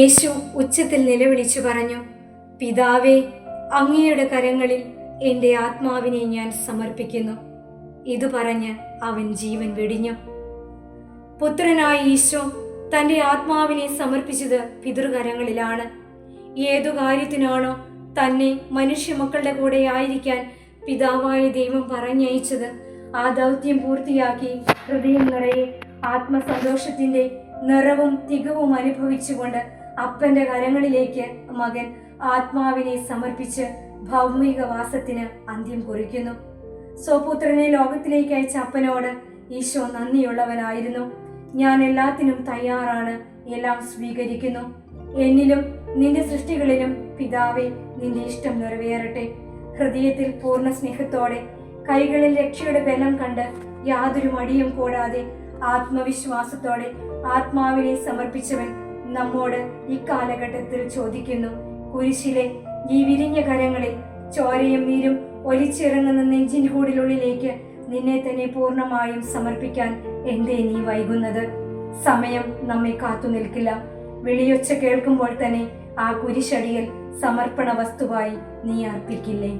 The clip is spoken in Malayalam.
യേശു ഉച്ചത്തിൽ നിലവിളിച്ചു പറഞ്ഞു പിതാവേ അങ്ങയുടെ കരങ്ങളിൽ എന്റെ ആത്മാവിനെ ഞാൻ സമർപ്പിക്കുന്നു. ഇത് പറഞ്ഞ് അവൻ ജീവൻ വെടിഞ്ഞു. പുത്രനായ ഈശോ തന്റെ ആത്മാവിനെ സമർപ്പിച്ചത് പിതൃകരങ്ങളിലാണ്. ഏതു കാര്യത്തിനാണോ തന്നെ മനുഷ്യമക്കളുടെ കൂടെ ആയിരിക്കാൻ പിതാവായ ദൈവം പറഞ്ഞയച്ചത് ആ ദൗത്യം പൂർത്തിയാക്കി ഹൃദയം നിറയെ ആത്മസന്തോഷത്തിന്റെ നിറവും തികവും അനുഭവിച്ചുകൊണ്ട് അപ്പന്റെ കരങ്ങളിലേക്ക് മകൻ ആത്മാവിനെ സമർപ്പിച്ച് ഭൗമിക വാസത്തിന് അന്ത്യം കുറിക്കുന്നു. സ്വപുത്രനെ ലോകത്തിലേക്ക് അയച്ച അപ്പനോട് ഈശോ നന്ദിയുള്ളവനായിരുന്നു. ഞാൻ എല്ലാത്തിനും തയ്യാറാണ് എല്ലാം സ്വീകരിക്കുന്നു. എന്നിലും നിന്റെ സൃഷ്ടികളിലും പിതാവെ നിന്റെ ഇഷ്ടം നിറവേറട്ടെ. ഹൃദയത്തിൽ പൂർണ സ്നേഹത്തോടെ കൈകളിൽ രക്ഷയുടെ ബലം കണ്ട് യാതൊരു മടിയും കൂടാതെ ആത്മവിശ്വാസത്തോടെ ആത്മാവിനെ സമർപ്പിച്ചവൻ നമ്മോട് ഈ കാലഘട്ടത്തിൽ ചോദിക്കുന്നു. കുരിശിലെ ഈ വിരിഞ്ഞ കരങ്ങളിൽ ചോരയും നീരും ഒലിച്ചിറങ്ങുന്ന നെഞ്ചിൻ കൂടിലുള്ളിലേക്ക് നിന്നെ തന്നെ പൂർണമായും സമർപ്പിക്കാൻ എന്തേ നീ വൈകുന്നത്? സമയം നമ്മെ കാത്തു നിൽക്കില്ല. വിളിയൊച്ച കേൾക്കുമ്പോൾ തന്നെ ആ കുരിശടിയിൽ സമർപ്പണ വസ്തുവായി നീ അർപ്പിക്കില്ലേ?